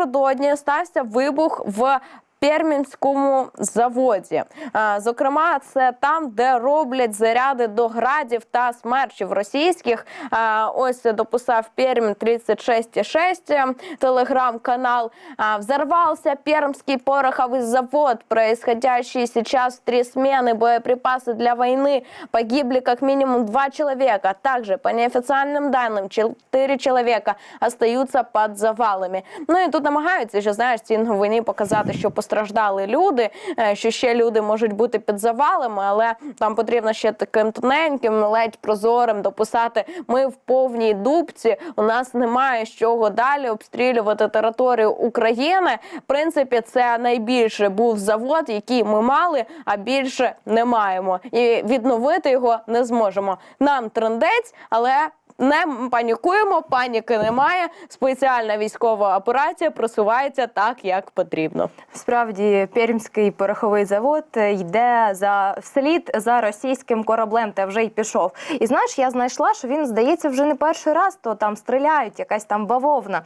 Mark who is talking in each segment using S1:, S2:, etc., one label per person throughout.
S1: напередодні стався вибух в. Пермінському заводі, Е, зокрема, це там, де роблять заряди до градів та смерчів російських. Е, Ось дописав Пермь 36,6 е, телеграм-канал. Е, Взорвался Пермский пороховый завод, происходящие сейчас три смены боеприпасы для войны. Погибли как минимум два человека. Также, по неофициальным данным, четыре человека остаются под завалами. Ну і тут намагаються, що знаєш, ці новини показати, що постраждали люди, е, що ще люди можуть бути під завалами, але там потрібно ще таким тоненьким, ледь прозорим дописати. Ми в повній дубці. У нас немає з чого далі обстрілювати територію України. В принципі, це найбільше був завод, який ми мали, а більше не маємо. І відновити його не зможемо. Нам трендець, але. Не панікуємо, паніки немає. Спеціальна військова операція просувається так, як потрібно.
S2: Справді, Пермський пороховий завод йде за вслід за російським кораблем, та вже й пішов. І знаєш, я знайшла, що він здається вже не перший раз, то там стріляють, якась там бавовна.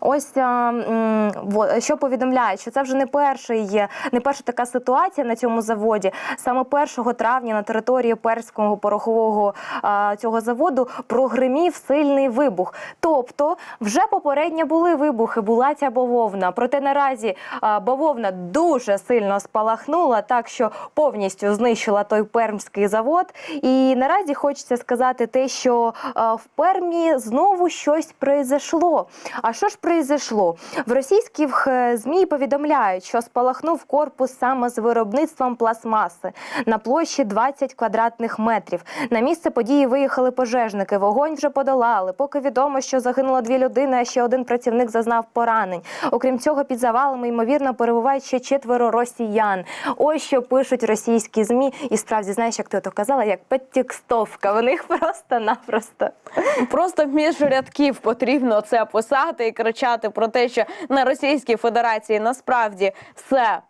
S2: Ось а, що повідомляють, що це вже не перший не перша така ситуація на цьому заводі. Саме 1 травня на території перського порохового а, цього заводу прогримів сильний вибух. Тобто, вже попередньо були вибухи, була ця бавовна. Проте наразі бавовна дуже сильно спалахнула, так що повністю знищила той пермський завод. І наразі хочеться сказати те, що в Пермі знову щось произошло. А що ж произошло? В російських е, змі повідомляють, що спалахнув корпус саме з виробництвом пластмаси на площі 20 квадратних метрів. На місце події виїхали пожежники. Вогонь вже подолали. Поки відомо, що загинуло дві людини, а ще один працівник зазнав поранень. Окрім цього, під завалами ймовірно перебувають ще четверо росіян. Ось що пишуть російські змі. І справді знаєш, як ти то казала, як підтекстовка. В них просто-напросто.
S1: Просто між рядків потрібно це писати і кричати про те, що на Російській Федерації насправді все.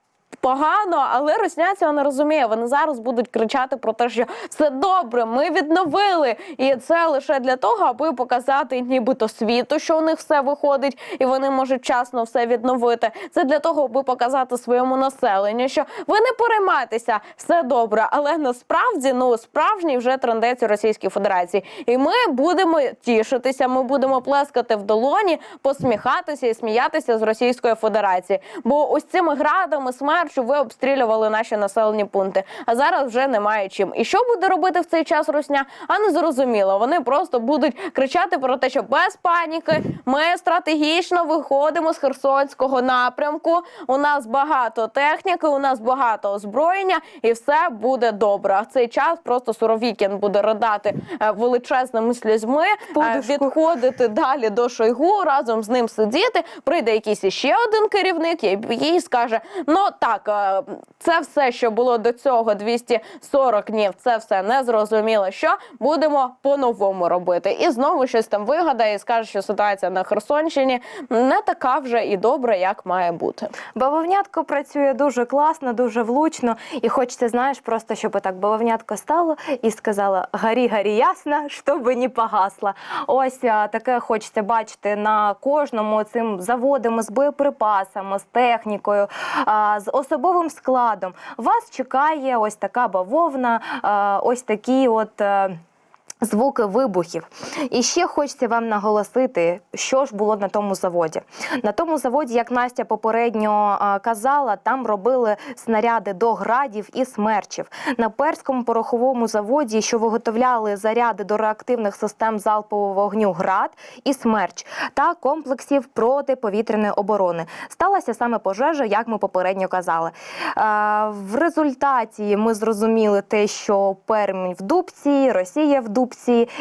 S1: Погано, але росня цього не розуміє. Вони зараз будуть кричати про те, що все добре, ми відновили. І це лише для того, аби показати нібито світу, що у них все виходить, і вони можуть вчасно все відновити. Це для того, аби показати своєму населенню, що ви не переймайтеся, все добре. Але насправді ну справжній вже трендець у Російській Федерації. І ми будемо тішитися, ми будемо плескати в долоні, посміхатися і сміятися з Російської Федерації. Бо ось цими градами смерчу ви обстрілювали наші населені пункти. А зараз вже немає чим. І що буде робити в цей час Русня? А не зрозуміло. Вони просто будуть кричати про те, що без паніки ми стратегічно виходимо з Херсонського напрямку. У нас багато техніки, у нас багато озброєння, і все буде добре. А в цей час просто Суровікін буде ридати е, величезними слізьми, е,
S2: Подушку.
S1: відходити далі до Шойгу, разом з ним сидіти. Прийде якийсь іще один керівник, який скаже: ну так, е, це все, що було до цього 240 днів, це все не зрозуміло. Що будемо по-новому робити? І знову щось там вигадає і скаже, що ситуація на Херсонщині не така вже і добра, як має бути.
S2: Бавовнятко працює дуже класно, дуже влучно. І хочеться, знаєш, просто щоб так бавовнятко стало і сказала гарі, гарі ясно, щоб не погасла. Ось таке хочеться бачити на кожному цим заводами з боєприпасами, з технікою, з особовим складом. Вас чекає ось така бавовна, ось такі от. Звуки вибухів. І ще хочеться вам наголосити, що ж було на тому заводі. На тому заводі, як Настя попередньо казала, там робили снаряди до градів і смерчів. На перському пороховому заводі, що виготовляли заряди до реактивних систем залпового вогню град і смерч та комплексів протиповітряної оборони. Сталася саме пожежа, як ми попередньо казали. В результаті ми зрозуміли те, що Пермь в дубці, Росія в дубці,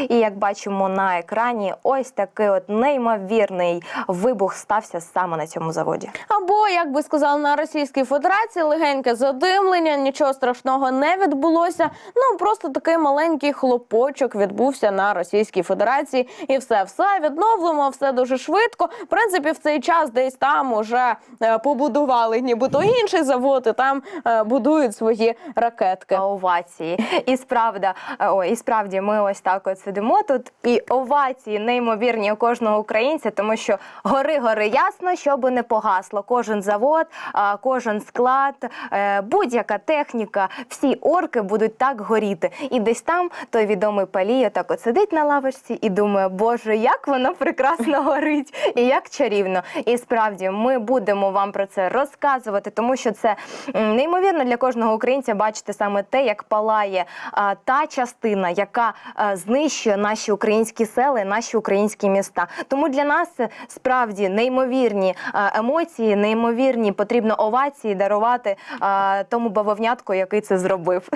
S2: і як бачимо на екрані, ось такий от неймовірний вибух стався саме на цьому заводі.
S1: Або, як би сказали на Російській Федерації, легеньке задимлення, нічого страшного не відбулося. Ну просто такий маленький хлопочок відбувся на Російській Федерації, і все, все відновлено, все дуже швидко. В принципі, в цей час десь там уже е, побудували нібито інший завод, і там е, будують свої ракетки.
S2: Овації. І справда, е, ой, і справді, ми ось ось так от сидимо тут, і овації неймовірні у кожного українця, тому що гори гори ясно, щоб не погасло. Кожен завод, кожен склад, е, будь-яка техніка, всі орки будуть так горіти. І десь там той відомий палій так от сидить на лавочці і думає, боже, як воно прекрасно горить і як чарівно. І справді ми будемо вам про це розказувати, тому що це неймовірно для кожного українця бачити саме те, як палає та частина, яка а, знищує наші українські сели, наші українські міста. Тому для нас справді неймовірні емоції, неймовірні потрібно овації дарувати тому бавовнятку, який це зробив.